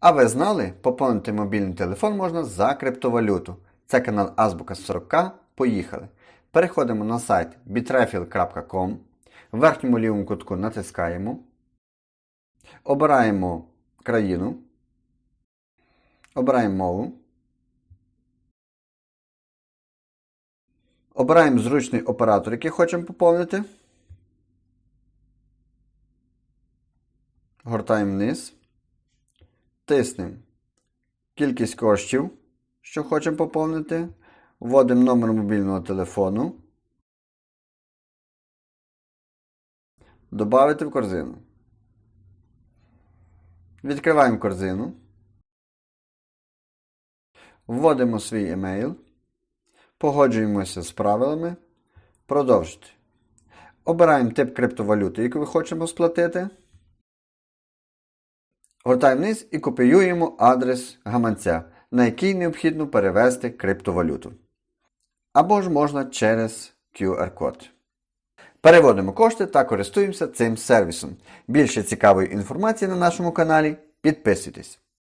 А ви знали, поповнити мобільний телефон можна за криптовалюту. Це канал Азбука 40К. Поїхали. Переходимо на сайт bitrefill.com. В верхньому лівому кутку натискаємо. Обираємо країну. Обираємо мову. Обираємо зручний оператор, який хочемо поповнити. Гортаємо вниз. Тиснемо кількість коштів, що хочемо поповнити. Вводимо номер мобільного телефону. Добавити в корзину. Відкриваємо корзину. Вводимо свій емейл. Погоджуємося з правилами. Продовжити. Обираємо тип криптовалюти, яку ви хочемо сплатити. Гортаємо вниз і копіюємо адрес гаманця, на який необхідно перевести криптовалюту. Або ж можна через QR-код. Переводимо кошти та користуємося цим сервісом. Більше цікавої інформації на нашому каналі підписуйтесь.